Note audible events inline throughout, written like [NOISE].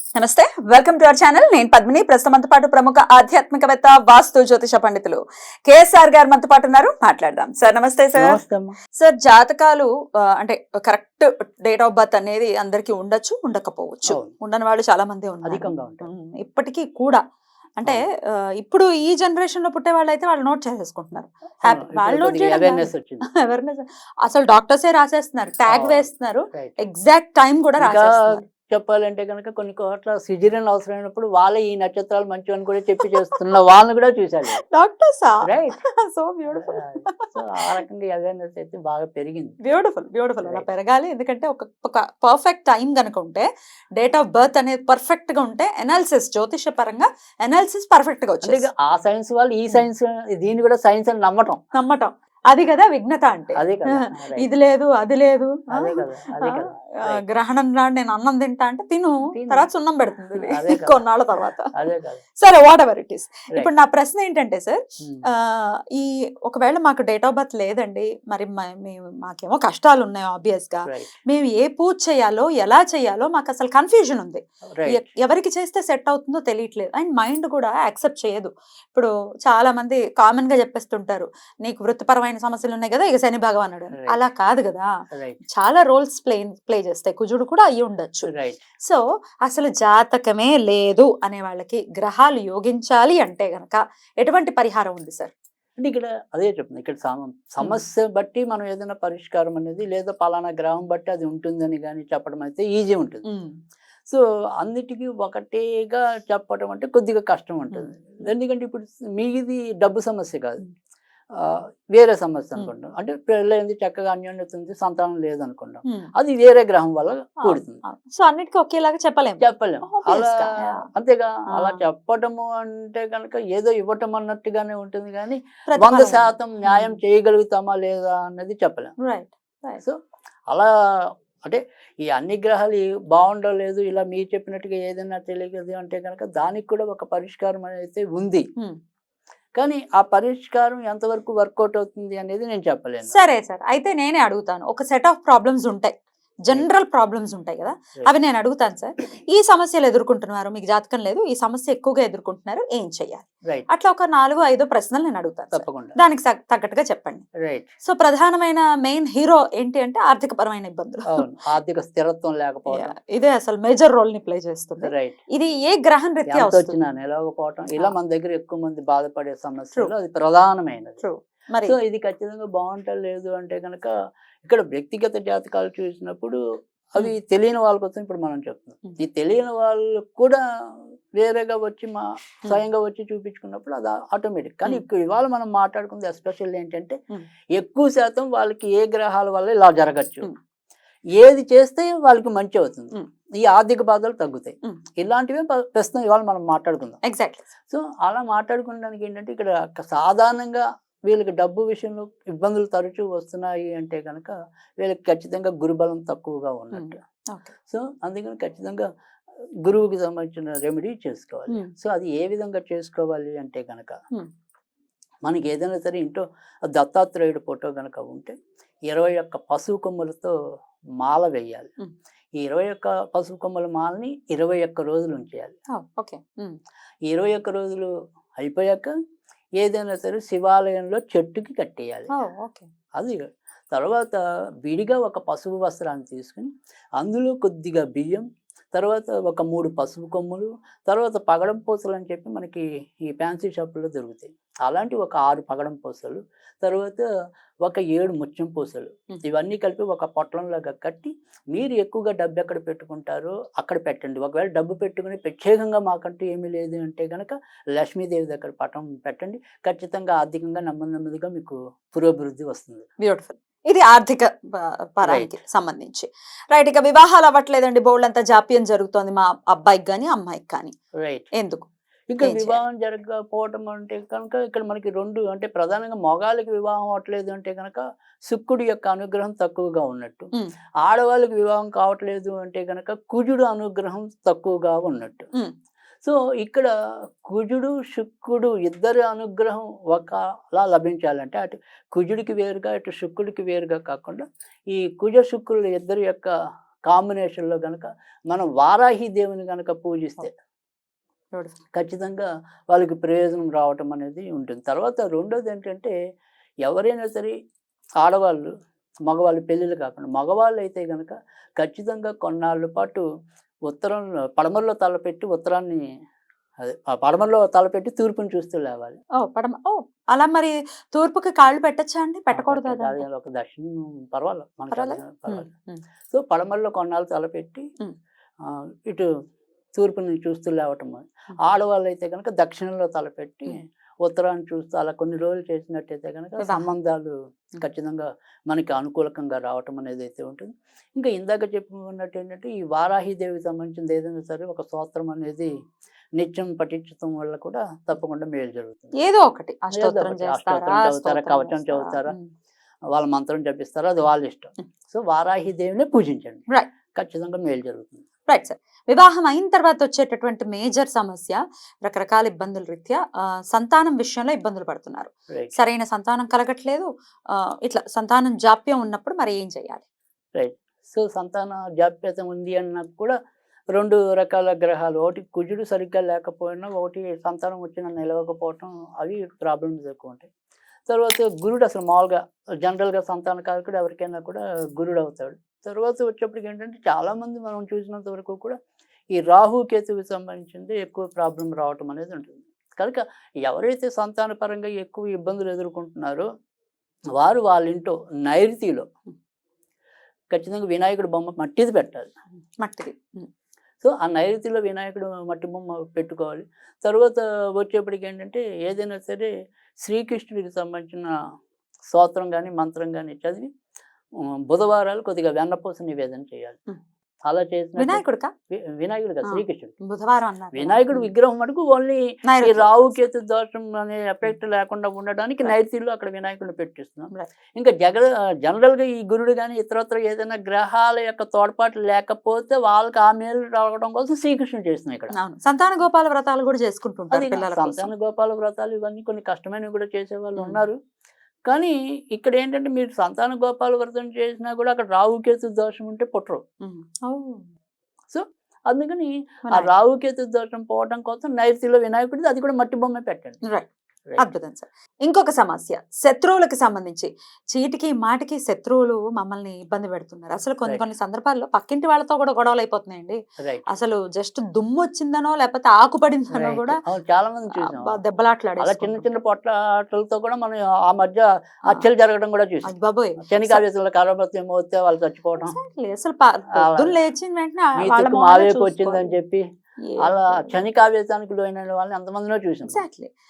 నమస్తే welcome to our channel నేను పద్మిని. ప్రస్తుతం పాటు ప్రముఖ ఆధ్యాత్మికవేత్త వాస్తు జ్యోతిష పండితులు కేఎస్ఆర్ గారు మనతో పాటు ఉన్నారు. మాట్లాడదాం. సార్ నమస్తే సార్. సార్ జాతకాలు అంటే కరెక్ట్ డేట్ ఆఫ్ బర్త్ అనేది అందరికి ఉండొచ్చు ఉండకపోవచ్చు. ఉండని వాళ్ళు చాలా మంది ఉన్నారు. ఇప్పటికీ కూడా. అంటే ఇప్పుడు ఈ జనరేషన్లో పుట్టే వాళ్ళు అయితే వాళ్ళు నోట్ చేసేసుకుంటున్నారు వాళ్ళు నోట్ చేయడం అవేర్నెస్ [LAUGHS] అసలు డాక్టర్సే రాసేస్తున్నారు? ట్యాగ్. వేస్తున్నారు. ఎగ్జాక్ట్ టైం కూడా రాసేస్తున్నారు. చెప్పాలంటే కనుక కొన్ని చోట్ల సిజరియన్ అవసరమైనప్పుడు వాళ్ళే ఈ నక్షత్రాలు మంచివని కూడా చెప్పి చేస్తున్న వాళ్ళని కూడా చూశాను డాక్టర్సా రైట్ సో బ్యూటిఫుల్ సో ఆ రకంగా అవేర్నెస్ అయితే బాగా పెరిగింది. బ్యూటిఫుల్ బ్యూటిఫుల్ అలా. పెరగాలి. ఎందుకంటే ఒక ఒక పర్ఫెక్ట్ టైం కనుక ఉంటే డేట్ ఆఫ్ బర్త్ అనేది పర్ఫెక్ట్గా ఉంటే ఎనాలిసిస్ జ్యోతిష పరంగా ఎనాలిసిస్ పర్ఫెక్ట్గా వచ్చేది ఆ సైన్స్ వాళ్ళు ఈ సైన్స్ దీన్ని కూడా సైన్స్ అని నమ్మటం. నమ్మటం. అది కదా విఘ్నత అంటే. ఇది లేదు అది లేదు. గ్రహణం నాడు నేను అన్నం తింటా అంటే తిను. తర్వాత సున్నం పెడుతుంది. [LAUGHS] కొన్నాళ్ళ తర్వాత సరే వాట్ ఎవర్ ఇట్ ఈస్. ఇప్పుడు నా ప్రశ్న ఏంటంటే సార్ ఈ ఒకవేళ మాకు డేట్ ఆఫ్ బర్త్ లేదండి మరి మాకేమో కష్టాలు ఉన్నాయి ఆబ్వియస్గా. మేము ఏ పూజ చేయాలో ఎలా చేయాలో మాకు అసలు కన్ఫ్యూజన్ ఉంది ఎవరికి చేస్తే సెట్ అవుతుందో తెలియట్లేదు అండ్ మైండ్ కూడా యాక్సెప్ట్ చేయదు ఇప్పుడు చాలా మంది కామన్గా చెప్పేస్తుంటారు నీకు వృత్తిపరమైన సమస్యలు ఉన్నాయి కదా ఇక శని. Right. అలా కాదు కదా. చాలా రోల్స్ ప్లే ప్లే చేస్తాయి. కుజుడు కూడా అయ్యి ఉండొచ్చు. సో అసలు జాతకమే లేదు అనే వాళ్ళకి గ్రహాలు యోగించాలి అంటే గనక ఎటువంటి పరిహారం ఉంది సార్? అంటే ఇక్కడ అదే చెప్తుంది ఇక్కడ సమ- సమస్య బట్టి మనం ఏదైనా పరిష్కారం అనేది లేదా పలానా గ్రహం బట్టి అది ఉంటుందని కానీ చెప్పడం అయితే ఈజీ ఉంటుంది. సో అన్నిటికీ ఒకటేగా చెప్పడం అంటే కొద్దిగా కష్టం ఉంటుంది. ఎందుకంటే ఇప్పుడు మీది డబ్బు సమస్య కాదు. వేరే సమస్య. అనుకుంటాం అంటే పెళ్ళైంది చక్కగా అన్యోన్యత ఉంది సంతానం లేదనుకుంటాం అది వేరే గ్రహం వల్ల కూడుతుంది సో అన్నిటికీ ఒకేలాగా చెప్పలేము చెప్పలేం Obvious అలా. అంతేగా అలా. చెప్పటము అంటే కనుక ఏదో ఇవ్వటం అన్నట్టుగానే ఉంటుంది కానీ వంద. శాతం న్యాయం. చేయగలుగుతామా లేదా అన్నది చెప్పలేం రైట్ సో అలా అంటే ఈ అన్ని గ్రహాలు బాగుండలేదు ఇలా మీరు చెప్పినట్టుగా ఏదైనా తెలియదు అంటే కనుక దానికి కూడా ఒక పరిష్కారం అనేది ఉంది. కానీ ఆ పరిష్కారం ఎంతవరకు వర్కౌట్ అవుతుంది అనేది నేను చెప్పలేను. సరే సార్ అయితే నేనే అడుగుతాను. ఒక సెట్ ఆఫ్ ప్రాబ్లమ్స్ ఉంటాయి. జనరల్ ప్రాబ్లమ్స్ ఉంటాయి కదా. అవి నేను అడుగుతాను సార్. ఈ సమస్యలు ఎదుర్కొంటున్నారు మీకు జాతకం లేదు. ఈ సమస్య ఎక్కువగా ఎదుర్కొంటున్నారు ఏం చెయ్యాలి? అట్లా ఒక నాలుగు ఐదు ప్రశ్నలు నేను అడుగుతాను. తప్పకుండా. దానికి తగ్గ- తగ్గట్టుగా చెప్పండి. రైట్ సో ప్రధానమైన మెయిన్ హీరో ఏంటి అంటే ఆర్థిక పరమైన ఇబ్బందులు ఆర్థిక స్థిరత్వం లేకపోవడం ఇదే అసలు మేజర్ రోల్ని ప్లే చేస్తుంది. ఇది ఏ గ్రహం రీత్యా వచ్చినా ఇలా ఆ. మన దగ్గర ఎక్కువ మంది బాధపడే సమస్యలు అది ప్రధానమైనది. సో ఇది ఖచ్చితంగా బాగుంటలేదు అంటే కనుక ఇక్కడ వ్యక్తిగత జాతకాలు చూసినప్పుడు అవి తెలియని వాళ్ళ కోసం ఇప్పుడు మనం చెప్తున్నాం. ఈ తెలియని వాళ్ళు కూడా వేరేగా వచ్చి మా స్వయంగా వచ్చి చూపించుకున్నప్పుడు అది ఆటోమేటిక్ కానీ. ఇప్పుడు ఇవాళ మనం మాట్లాడుకుంది ఎస్పెషల్ ఏంటంటే. ఎక్కువ శాతం వాళ్ళకి ఏ గ్రహాల వల్ల ఇలా జరగచ్చు. ఏది చేస్తే వాళ్ళకి మంచి అవుతుంది. ఈ ఆర్థిక బాధలు తగ్గుతాయి. ఇలాంటివే ప్రస్తుతం ఇవాళ మనం మాట్లాడుకుందాం ఎగ్జాక్ట్లీ సో అలా మాట్లాడుకోవడానికి ఏంటంటే ఇక్కడ సాధారణంగా వీళ్ళకి డబ్బు విషయంలో ఇబ్బందులు తరచూ వస్తున్నాయి అంటే కనుక వీళ్ళకి ఖచ్చితంగా గురుబలం తక్కువగా ఉన్నట్టు. సో అందుకని ఖచ్చితంగా గురువుకి సంబంధించిన రెమెడీ చేసుకోవాలి. సో అది ఏ విధంగా చేసుకోవాలి అంటే కనుక. మనకి ఏదైనా సరే ఇంట్లో దత్తాత్రేయుడు ఫోటో కనుక ఉంటే ఇరవై ఒక్క పశువు కొమ్ములతో మాల వేయాలి. ఈ ఇరవై ఒక్క పశువు కొమ్మల మాలని ఇరవై ఒక్క రోజులు ఉంచేయాలి. ఓకే. ఇరవై ఒక్క రోజులు అయిపోయాక ఏదైనా సరే శివాలయంలో చెట్టుకి కట్టేయాలి. ఓకే. అది తర్వాత విడిగా ఒక పసుపు వస్త్రాన్ని తీసుకుని అందులో కొద్దిగా బియ్యం తర్వాత ఒక మూడు పసుపు కొమ్ములు తర్వాత పగడం పూసలు అని చెప్పి మనకి ఈ ఫ్యాన్సీ షాపుల్లో దొరుకుతాయి. అలాంటి ఒక ఆరు పగడం పూసలు తర్వాత ఒక ఏడు ముత్యం పూసలు. ఇవన్నీ కలిపి ఒక పొట్లంలాగా కట్టి మీరు ఎక్కువగా డబ్బు ఎక్కడ పెట్టుకుంటారో అక్కడ పెట్టండి. ఒకవేళ డబ్బు పెట్టుకుని ప్రత్యేకంగా మాకంటూ ఏమీ లేదు అంటే కనుక లక్ష్మీదేవి దగ్గర పటం పెట్టండి. ఖచ్చితంగా ఆర్థికంగా నెమ్మది నెమ్మదిగా మీకు పురోభివృద్ధి వస్తుంది. బ్యూటిఫుల్. ఇది ఆర్థిక పరానికి సంబంధించి. రైట్ ఇక వివాహాలు అవ్వట్లేదండి. బోల్డ్ అంతా జాప్యం జరుగుతోంది మా అబ్బాయికి కానీ అమ్మాయికి కానీ. రైట్ ఎందుకు? చేయాలి? వివాహం జరగకపోవటం అంటే కనుక ఇక్కడ మనకి రెండు అంటే ప్రధానంగా మగాళ్ళకి వివాహం అవ్వట్లేదు అంటే కనుక శుక్రుడి యొక్క అనుగ్రహం తక్కువగా ఉన్నట్టు. ఆడవాళ్ళకి వివాహం కావట్లేదు అంటే కనుక కుజుడు అనుగ్రహం తక్కువగా ఉన్నట్టు. సో ఇక్కడ కుజుడు శుక్రుడు ఇద్దరి అనుగ్రహం ఒకలా లభించాలంటే అటు కుజుడికి వేరుగా ఇటు శుక్రుడికి వేరుగా కాకుండా ఈ కుజ శుక్రుడు ఇద్దరి యొక్క కాంబినేషన్లో గనక మనం వారాహి దేవుని గనక పూజిస్తే. ఖచ్చితంగా వాళ్ళకి ప్రయోజనం రావటం అనేది ఉంటుంది తర్వాత రెండోది ఏంటంటే ఎవరైనా సరే ఆడవాళ్ళు మగవాళ్ళు పెళ్ళిళ్ళు కాకుండా మగవాళ్ళు అయితే కనుక ఖచ్చితంగా కొన్నాళ్ళ పాటు ఉత్తరం పడమరలో తలపెట్టి ఉత్తరాన్ని అదే ఆ పడమరలో తలపెట్టి తూర్పుని చూస్తూ లేవాలి. ఓ పడమ ఓ అలా మరి తూర్పుకి కాళ్ళు పెట్టచ్చా అండి? పెట్టకూడదు? ఒక దర్శనం పర్వాలేదు మనకి పర్వాలేదు? సో పడమరలో కొన్నాళ్ళు తలపెట్టి ఇటు తూర్పుని చూస్తూ లేవటం ఆడవాళ్ళు అయితే కనుక దక్షిణంలో తలపెట్టి. ఉత్తరాన్ని చూస్తూ అలా కొన్ని రోజులు చేసినట్టయితే కనుక. సంబంధాలు ఖచ్చితంగా మనకి అనుకూలకంగా రావటం అనేది అయితే ఉంటుంది. ఇంకా ఇందాక చెప్పుకున్నట్టు ఏంటంటే ఈ వారాహి దేవికి సంబంధించింది ఏదైనా సరే ఒక స్తోత్రం అనేది నిత్యం పఠించడం వల్ల కూడా తప్పకుండా మేలు జరుగుతుంది. ఏదో ఒకటి. అష్టోత్తరం చదువుతారా, కవచం? చదువుతారా? వాళ్ళ మంత్రం జపిస్తారో? అది వాళ్ళ ఇష్టం. సో వారాహి దేవినే పూజించండి. ఖచ్చితంగా మేలు జరుగుతుంది. రైట్ సార్ వివాహం అయిన తర్వాత వచ్చేటటువంటి మేజర్ సమస్య రకరకాల ఇబ్బందుల రీత్యా సంతానం విషయంలో ఇబ్బందులు పడుతున్నారు. రైట్ సరైన సంతానం కలగట్లేదు ఇట్లా సంతానం జాప్యం ఉన్నప్పుడు మరి ఏం చేయాలి? సో సంతాన జాప్యత ఉంది అన్న కూడా రెండు రకాల గ్రహాలు. ఒకటి కుజుడు సరిగ్గా లేకపోయినా ఒకటి సంతానం వచ్చిన నిలవకపోవటం అవి ప్రాబ్లమ్స్ ఎక్కువ ఉంటాయి. తర్వాత గురుడు అసలు మామూలుగా జనరల్గా సంతాన కారకుడు ఎవరికైనా కూడా గురుడు అవుతాడు. తర్వాత వచ్చేప్పటికి ఏంటంటే చాలామంది మనం చూసినంత వరకు కూడా ఈ రాహు కేతువుకి సంబంధించింది ఎక్కువ ప్రాబ్లం రావటం అనేది ఉంటుంది. కనుక ఎవరైతే సంతాన పరంగా ఎక్కువ ఇబ్బందులు ఎదుర్కొంటున్నారో వారు వాళ్ళ ఇంట్లో నైరుతిలో ఖచ్చితంగా వినాయకుడు బొమ్మ మట్టిది పెట్టాలి. మట్టిది. సో ఆ నైరుతిలో వినాయకుడు మట్టి బొమ్మ పెట్టుకోవాలి. తర్వాత వచ్చేప్పటికి ఏంటంటే ఏదైనా సరే శ్రీకృష్ణుడికి సంబంధించిన స్తోత్రం కానీ మంత్రం కానీ చదివి బుధవారాలు కొద్దిగా వెన్నపూస నివేదన చేయాలి. అలా చేసిన వినాయకుడికా వినాయకుడు కదా. శ్రీకృష్ణుడు బుధవారం. వినాయకుడు. విగ్రహం మటుకు ఓన్లీ ఈ నైరుతి. రావుకేతు దోషం అనే ఎఫెక్ట్ లేకుండా ఉండడానికి నైరుతిలో అక్కడ వినాయకుడిని పెట్టిస్తున్నాం. ఇంకా జగ జనరల్గా ఈ గురుడు కానీ ఇతరత్ర ఏదైనా గ్రహాల యొక్క తోడ్పాటు లేకపోతే వాళ్ళకి ఆ మేలు రావడం కోసం శ్రీకృష్ణుడు చేస్తున్నాం ఇక్కడ సంతాన గోపాల వ్రతాలు కూడా చేసుకుంటుంటారు సంతాన గోపాల వ్రతాలు ఇవన్నీ కొన్ని కష్టమైనవి కూడా చేసే వాళ్ళు. ఉన్నారు కానీ ఇక్కడ ఏంటంటే మీరు సంతాన గోపాల వ్రతం చేసినా కూడా అక్కడ రావుకేతు దోషం ఉంటే పుట్టరు. ఓ. అందుకని ఆ. రావుకేతు దోషం పోవడం కోసం నైరుతిలో వినాయకుడిది అది కూడా మట్టి బొమ్మ పెట్టండి Right. అద్భుతం సార్. ఇంకొక సమస్య. శత్రువులకు సంబంధించి చీటికి మాటికి శత్రువులు మమ్మల్ని ఇబ్బంది పెడుతున్నారు. అసలు కొన్ని. కొన్ని సందర్భాల్లో పక్కింటి వాళ్ళతో కూడా గొడవలు అయిపోతున్నాయండి. అసలు జస్ట్ దుమ్ము వచ్చిందనో లేకపోతే ఆకు పడిందనో Right. కూడా చాలా మంది దెబ్బలాట్లాడే అలా చిన్న చిన్న పొట్లాటలతో కూడా మనం ఆ మధ్య హత్యలు జరగడం కూడా చూసాం. బాబోయ్. శనికావ్యతలో కలబత్తి మోస్తే వాళ్ళు చచ్చిపోవడం. అసలు లేచిన వెంటనే. వచ్చిందని చెప్పి. అలా శనికావ్యతానికి లోైన వాళ్ళని ఎంతమందిలో చూసాం.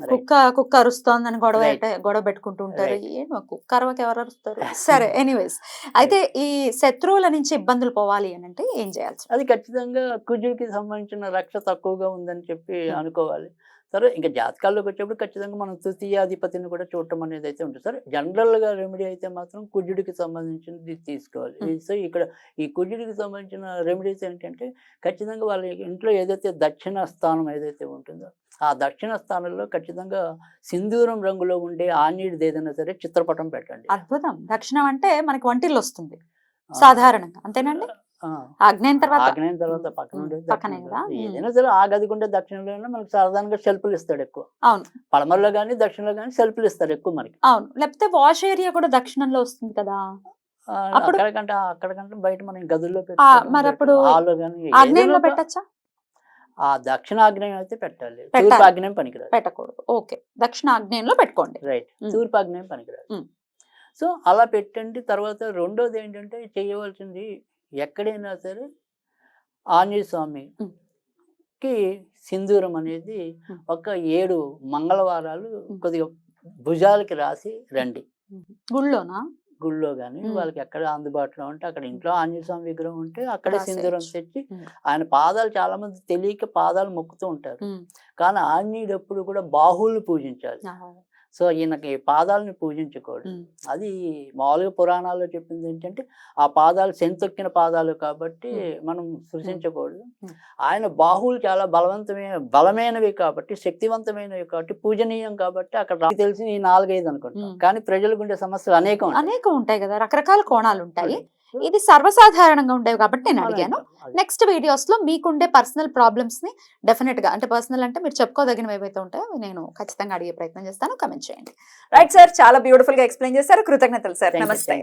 Right. కుక్క కుక్క అరుస్తోందని గొడవ గొడవ పెట్టుకుంటూ ఉంటారు. ఏం కుక్క అరవకి ఎవరు అరుస్తారు [LAUGHS] సరే ఎనీవేస్ అయితే ఈ శత్రువుల నుంచి ఇబ్బందులు పోవాలి అని అంటే ఏం చేయాల్సి అది ఖచ్చితంగా కుజుడికి సంబంధించిన రక్ష తక్కువగా ఉందని చెప్పి. అనుకోవాలి సరే ఇంకా జాతకాల్లోకి వచ్చేప్పుడు ఖచ్చితంగా మనం తృతీయాధిపతిని కూడా చూడటం అనేది అయితే ఉంటుంది. సరే జనరల్గా రెమెడీ అయితే మాత్రం కుజుడికి సంబంధించింది తీసుకోవాలి. సో ఇక్కడ ఈ కుజుడికి సంబంధించిన రెమెడీస్ ఏంటంటే ఖచ్చితంగా వాళ్ళ ఇంట్లో ఏదైతే దక్షిణ స్థానం ఏదైతే ఉంటుందో ఆ దక్షిణ స్థానంలో ఖచ్చితంగా సింధూరం రంగులో ఉండే ఆనీడిది ఏదైనా సరే చిత్రపటం పెట్టండి. అద్భుతం! దక్షిణం అంటే మనకి వంటిల్లు వస్తుంది. సాధారణంగా. అంతేనండి ఆగ్నేయం తర్వాత ఆగ్నేయం తర్వాత పక్కన పక్కనే కదా? ఏదైనా సరే ఆ గదికి ఉండే దక్షిణంలో మనకి సాధారణంగా షెల్ఫ్లు ఇస్తాడు ఎక్కువ. అవును. పడమరలో కానీ దక్షిణంలో కానీ షెల్ఫ్లు ఇస్తారు ఎక్కువ మనకి. అవును. లేకపోతే వాష్ ఏరియా కూడా దక్షిణంలో వస్తుంది కదా? అక్కడికంటే అక్కడికంటే బయట మనం గదుల్లో మరి అప్పుడు ఆగ్నేయంలో పెట్టచ్చా? ఆ దక్షిణ ఆగ్నేయం అయితే పెట్టాలి. తూర్పు ఆగ్నేయం పనికిరాదు. పెట్టకూడదు. ఓకే. దక్షిణ ఆగ్నేయంలో పెట్టుకోండి. రైట్. తూర్పు ఆగ్నేయం పనికిరాదు. సో అలా పెట్టండి తర్వాత రెండోది ఏంటంటే చేయవలసింది ఎక్కడైనా సరే ఆంజనేయ స్వామి ఉమ్. కి సింధూరం అనేది. ఒక ఏడు మంగళవారాలు. కొద్దిగా భుజాలకి రాసి రండి గుళ్ళోనా గుళ్ళో కానీ. వాళ్ళకి ఎక్కడ అందుబాటులో ఉంటే అక్కడ ఇంట్లో ఆంజనేయ స్వామి విగ్రహం ఉంటే అక్కడే. సింధూరం తెచ్చి. ఆయన పాదాలు చాలా మంది తెలియక పాదాలు మొక్కుతూ ఉంటారు. కానీ ఆంజనేయుడు ఎప్పుడు కూడా బాహువుల్ని పూజించాలి సో ఈయనకి పాదాలని పూజించకూడదు ఉమ్. అది మామూలుగా పురాణాల్లో చెప్పింది ఏంటంటే ఆ పాదాలు సెంతొక్కిన పాదాలు కాబట్టి. మనం సృష్టించకూడదు. ఆయన బాహువులు చాలా బలవంతమైన బలమైనవి కాబట్టి శక్తివంతమైనవి కాబట్టి పూజనీయం కాబట్టి అక్కడ తెలిసి ఈ నాలుగైదు అనుకుంటాం. కానీ ప్రజలకు ఉండే సమస్యలు అనేకం. అనేకం ఉంటాయి కదా రకరకాల కోణాలు ఉంటాయి ఇది సర్వసాధారణంగా ఉండేవి కాబట్టి నేను అడిగాను. నెక్స్ట్ వీడియోస్లో మీకుండే పర్సనల్ ప్రాబ్లమ్స్ని డెఫినెట్గా అంటే పర్సనల్ అంటే మీరు చెప్పుకోదగినవి ఏవైతే ఉంటాయో నేను ఖచ్చితంగా అడిగే ప్రయత్నం చేస్తాను. కమెంట్ చేయండి. రైట్ సార్ చాలా బ్యూటిఫుల్గా ఎక్స్ప్లెయిన్ చేశారు. కృతజ్ఞతలు సార్ నమస్తే.